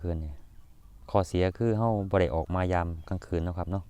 มื่อคืนนี่ยข้อเสียคือเฮาบ่ได้ออกมายามกลางคืนนะครับเนาะ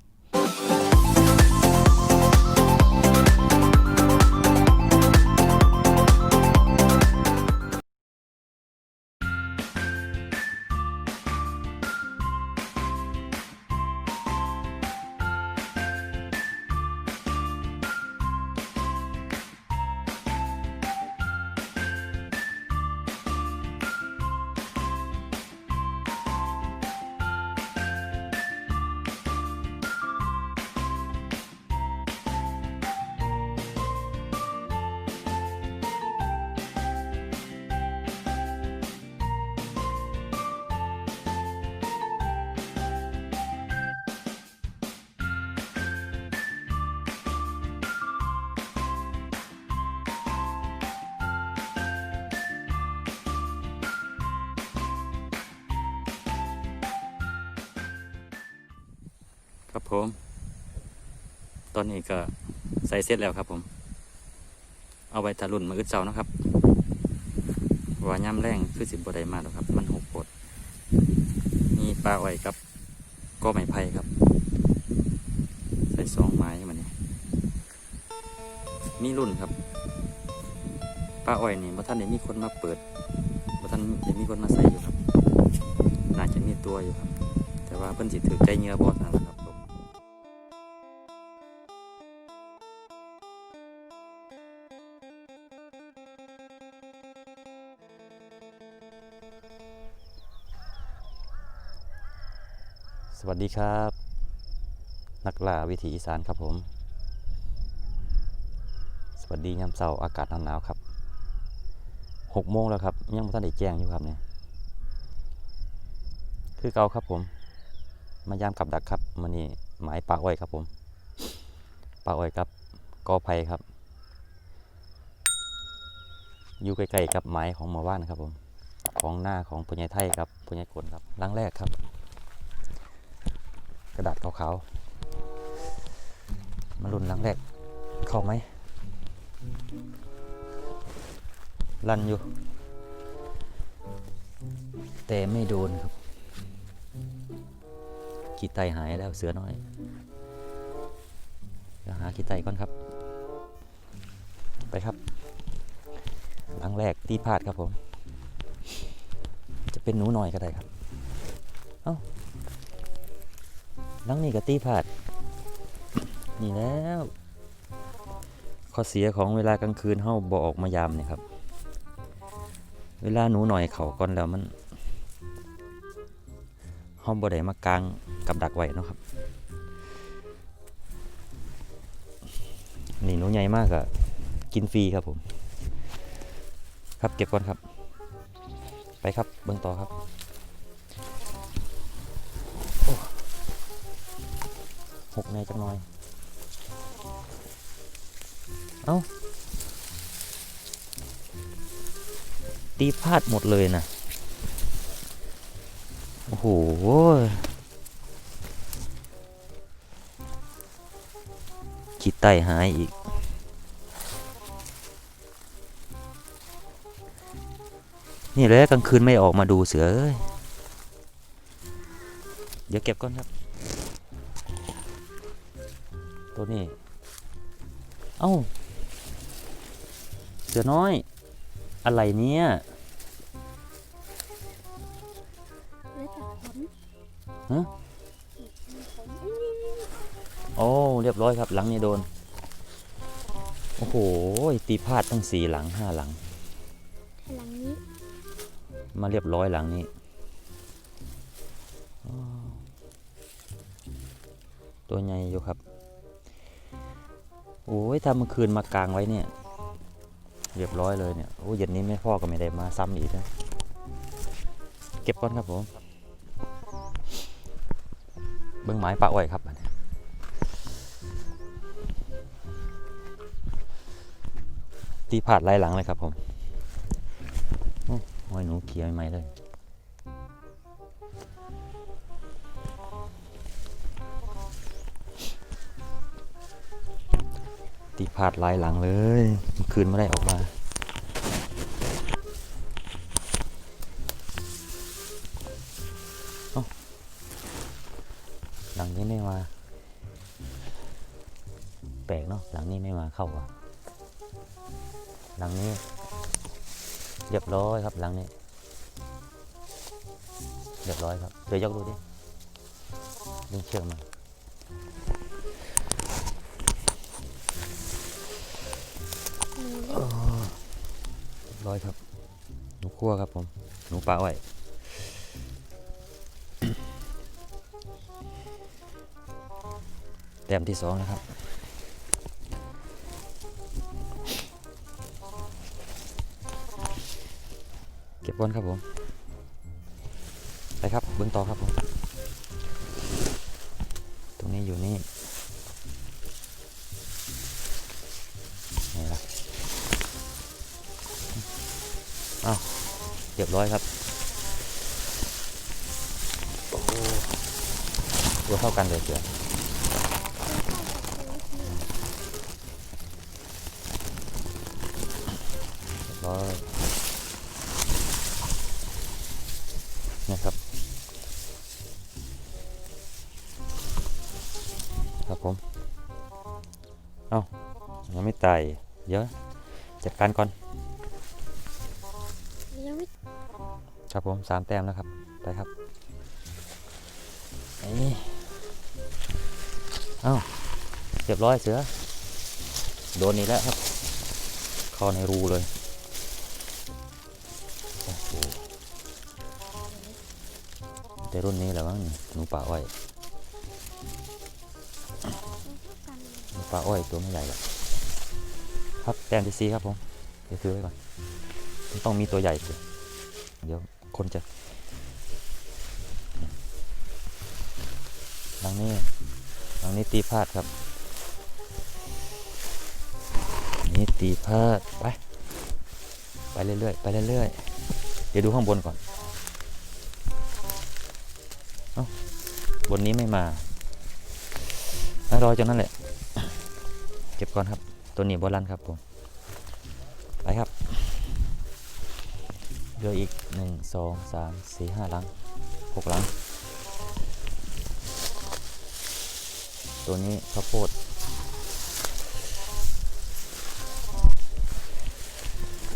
ครับผม ตอนนี้ก็ใส่เสร็จแล้วครับผม เอาไว้ทารุ่นมืออึดเสานะครับว่าย่ำแรงคือสิบบ่ได้มาหรอกครับ มันหกปดมีปลาอ้อยกับ ก็ไม้ไผ่ครับ ใส่สองไม้มาเนี่ยมีรุ่นครับปลาอ้อยนี่บ่ท่านได้มีคนมาเปิดบ่ท่านได้มีคนมาใส่อยู่ครับน่าจะมีตัวอยู่ครับ แต่ว่าเพิ่นสิถือใจเงือบอสนะครับ สวัสดีครับ นักล่าวิถีอีสานครับผม สวัสดียามเช้าอากาศหนาวๆครับหกโมงแล้วครับ ยังไม่ทันได้แจ้งอยู่ครับเนี่ยคือเก่าครับผม มายามกับดักครับมันนี่หมายปลาอ้อยครับผมปลาอ้อยกับกอไผ่ครับ อยู่ใกล้ๆกับไม้ของหมู่บ้านครับผม ของหน้าของปุญญไทยครับปุญญกลครับลังแรกครับ ระดาษขาวๆ มาลุ้นลังแรก เข้าไหม ลั่นอยู่ แต่ไม่โดนครับขี้ไตหายแล้วเสือน้อยเดี๋ยวหาขี้ไตก่อนครับ ไปครับ หลังแรกตีพลาดครับผม จะเป็นหนูหน่อยก็ได้ครับ เอ้า ลังนี้ก็ตีพลาด นี่แล้ว ข้อเสียของเวลากลางคืนเฮาบอออกมายามเนี่ยครับ เวลาหนูหน่อยเขาก่อนแล้วมันห้องบ่ได้มากางกับดักไว้นะครับ นี่หนูใหญ่มากอะกินฟรีครับผม ครับเก็บก่อนครับ ไปครับเบื้องต่อครับ หกในจังหน่อย เอ้า ตีพลาดหมดเลยนะ โอ้โหขีดไต้หายอีก นี่แหละกลางคืนไม่ออกมาดูเสือ เดี๋ยวเก็บก่อนครับ ตัวนี้ เอ้า เสือน้อย อะไรเนี่ยแล้วจากผลฮะโอ้ เรียบร้อยครับ หลังนี้โดน โอ้โห ตีพลาดทั้งสี่หลังห้าหลัง หลังนี้ มาเรียบร้อยหลังนี้อ้าวตัวใหญ่อยู่ครับ โอ้ยถ้าเมื่อคืนมากางไว้เนี่ยเรียบร้อยเลยเนี่ยโอ้ยเย็นนี้ไม่พ่อก็ไม่ได้มาซ้ำอีกนะเก็บก่อนครับผมเบิ้องไม้ปะอ้อยครับตีผาดไล่หลังเลยครับผมโอ้หอยหนูเขียวใหม่เลย ติพาดลายหลังเลยคืนไม่ได้ออกมา หลังนี้ไม่มา แปลกเนาะหลังนี้ไม่มาเข้าอะหลังนี้เรียบร้อยครับหลังนี้เรียบร้อยครับเดี๋ยวยกดูดิดึงเชือกมา ร้อยครับ หนูคั่วครับผม หนูปลาอ้แต้มที่สองนะครับเก็บก้อนครับผม ไปครับเบื้องต่อครับผม ตรงนี้อยู่นี่ รียบร้อยครับตัวเท่ากันเลยเสือเรียบร้อยนี่ยครับ ครับผม เอ้ายังไม่ตาย เดี๋ยว จัดการก่อน ครับผมสามแต้มแล้วครับ ไปครับนี่เอ้าเรียบร้อยเสือ โดนนี่แล้วครับ เข้าในรูเลย โอ้โหแต่รุ่นนี้แหละมั้งหนูป่าอ้อยหนูป่าอ้อยตัวไม่ใหญ่หรอกครับแต้มที่สี่ครับผม เดี๋ยวถือไว้ก่อนมันต้องมีตัวใหญ่สิเดี๋ยว คนจะหลังนี้หลังนี้ตีพลาดครับ นี่ตีพลาดไป ไปเรื่อยๆไปเรื่อยๆ เดี๋ยวดูข้างบนก่อนเอาบนนี้ไม่มาให้รอจนนั้นแหละ เก็บก่อนครับ ตัวนี้บอลันครับผม ไปครับ เหลืออีกหนึ่งสองสามสี่ห้าลังหกหลัง ตัวนี้ข้าวโพด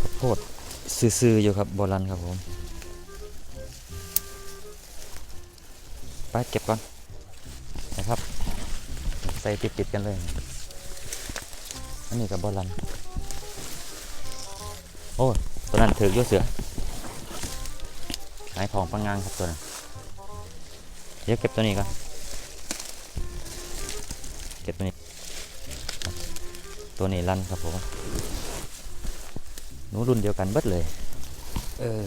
ข้าวโพดซื่อๆอยู่ครับโบราณครับผมไปเก็บก่อนนะครับ ใส่ติดๆกันเลย อันนี้กับโบราณโอ้ตัวนั้นถือโยเสือ หายของปังงางครับตัวนั้นเดี๋ยวเก็บตัวนี้ก่อนเก็บตัวนี้ ตัวนี้ลั่นครับผมหนูรุ่นเดียวกันเบิดเลย เออ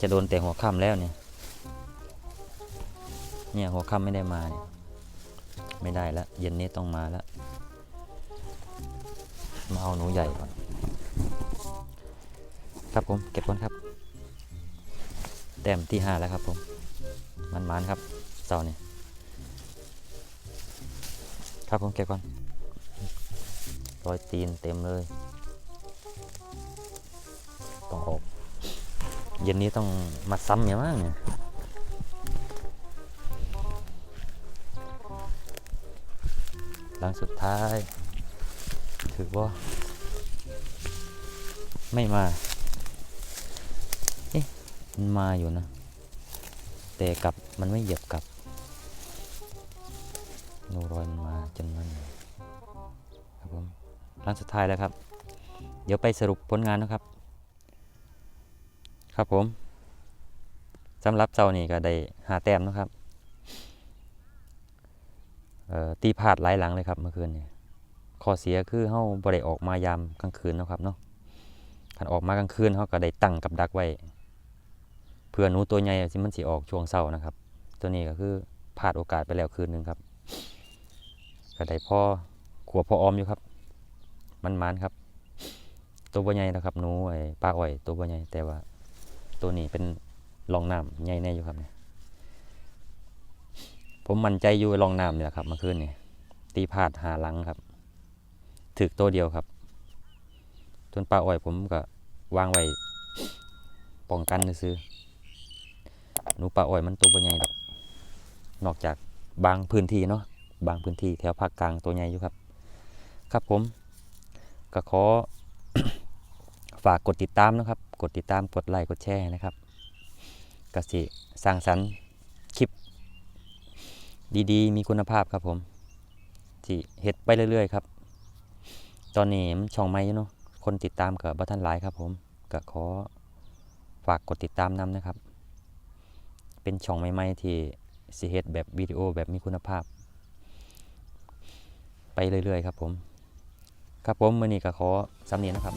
จะโดนแต่หัวค่ำแล้วเนี่ย เนี่ยหัวค่ำไม่ได้มาเนี่ยไม่ได้แล้วเย็นนี้ต้องมาแล้วมาเอาหนูใหญ่ก่อนครับผม เก็บก่อนครับ แต้มที่ห้าแล้วครับผมมันมันครับเสาเนี่ยครับผมเก็บก่อนรอยตีนเต็มเลยต้องออกเย็นนี้ต้องมาซ้ำอย่างมั้งเนี่ยหลังสุดท้าย ถือว่า ไม่มา มันมาอยู่นะ แต่กลับมันไม่เหยียบกลับโนรอยมันมาจนมันครับผมครั้งสุดท้ายแล้วครับ เดี๋ยวไปสรุปผลงานนะครับ ครับผมสำหรับเจ้านี่ก็ได้หาแต้มนะครับตีพลาดหลายหลังเลยครับเมื่อคืนนี่ข้อเสียคือเฮาบ่ได้ออกมายามกลางคืนนะครับเนาะคันออกมากลางคืนเฮาก็ได้ตั้งกับดักไว้ พื่อหนูตัวใหญ่สิมันสิออกช่วงเช้านะครับ ตัวนี้ก็คือพลาดโอกาสไปแล้วคืนหนึงครับก็ได้พ่อขัวพ่อออมอยู่ครับ มันมันครับ ตัวบ่ใหญ่นะครับหนูไอ้ปลาอ้อย ตัวบ่ใหญ่แต่ว่า ตัวนี้เป็นรองน้ำใหญ่แน่อยู่ครับเนี่ยผมมั่นใจอยู่รองน้ำเนี่ยครับเมื่อคืนนี่ตีพลาดหาหลังครับถึกตัวเดียวครับส่วนปลาอ้อยผมก็วางไว้ป้องกันซื้อ หนูปลาอ้อยมันตัวใหญ่ดอก นอกจากบางพื้นที่เนาะบางพื้นที่แถวภาคกลางตัวใหญ่อยู่ครับ ครับผม ก็ขอฝากกดติดตามนะครับ กดติดตามกดไลค์กดแชร์นะครับกสิสร้างสรรค์คลิป ดีๆ มีคุณภาพครับผมที่เฮ็ดไปเรื่อยๆครับ ตอนนี้มันช่องใหม่เนาะคนติดตามกับบัทันหลายครับผมก็ขอฝากกดติดตามนำนะครับ เป็นช่องใหม่ๆที่สิเฮ็ดแบบวิดีโอแบบมีคุณภาพ ไปเรื่อยๆ ครับผม ครับผมมือนี้ก็ขอสำเนียงนะครับ